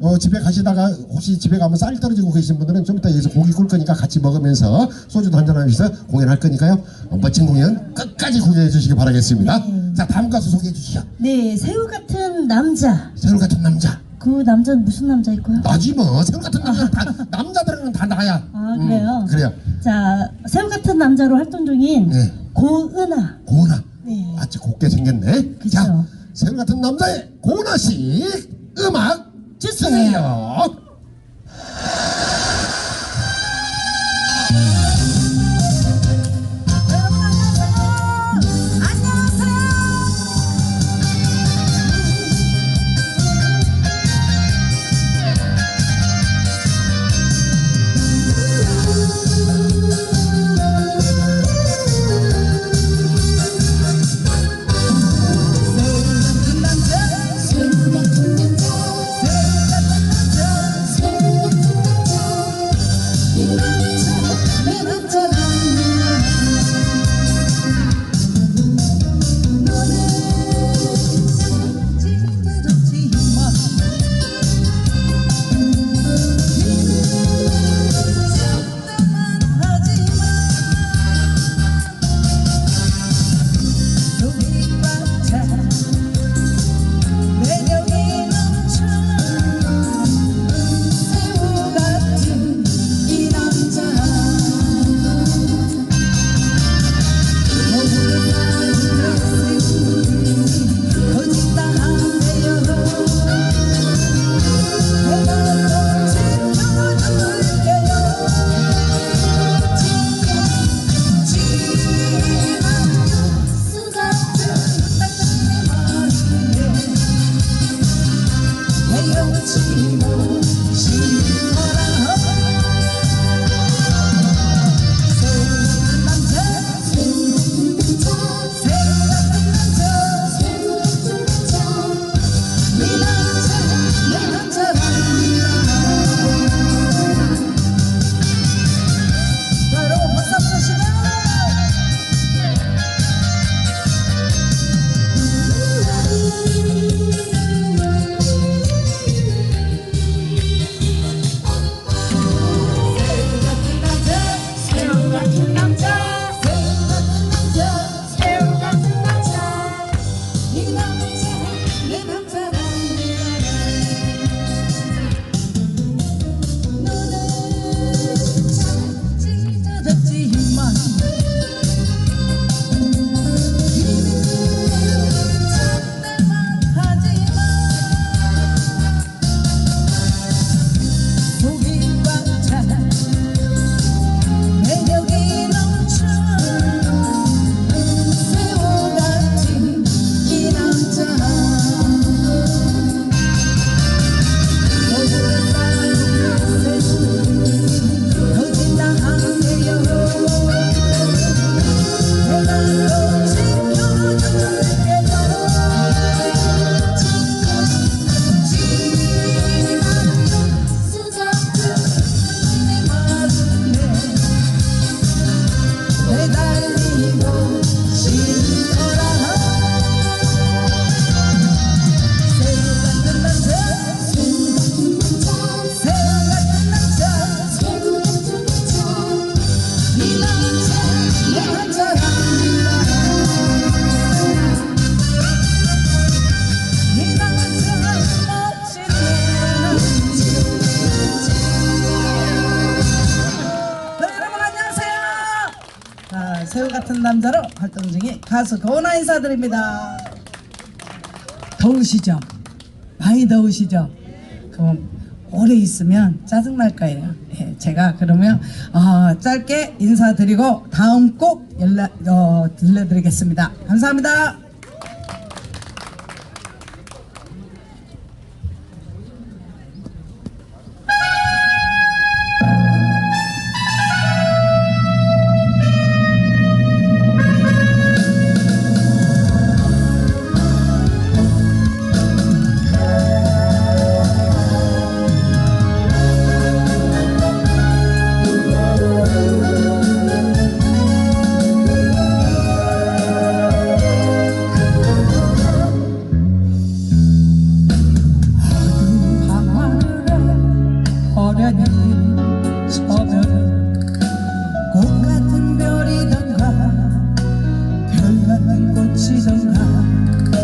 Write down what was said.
어, 집에 가시다가 혹시 집에 가면 쌀 떨어지고 계신 분들은 좀 이따 여기서 고기 꿀 거니까 같이 먹으면서 소주도 한잔 하면서 공연할 거니까요. 어, 멋진 공연 끝까지 구경해 주시기 바라겠습니다. 자 다음 가수 소개해 주시죠. 네, 새우 같은 남자. 새우 같은 남자. 그 남자는 무슨 남자일까요? 나지 뭐 새우 같은 남자 다 남자들은 다 나야. 아, 그래요? 음, 그래요. 자, 새우 같은 남자로 활동 중인 네. 고은아. 고은아. 네. 아주 곱게 생겼네. 그쵸. 자 새우 같은 남자의 고은아 씨 음악 주세요. see more. 이 같은 남자로 활동 중인 가수 고은아 인사드립니다. 더우시죠? 많이 더우시죠? 그럼 오래 있으면 짜증 날 거예요. 예, 제가 그러면 어, 짧게 인사드리고 다음 꼭 연락 어, 들려드리겠습니다. 감사합니다. 慢过去，走吧。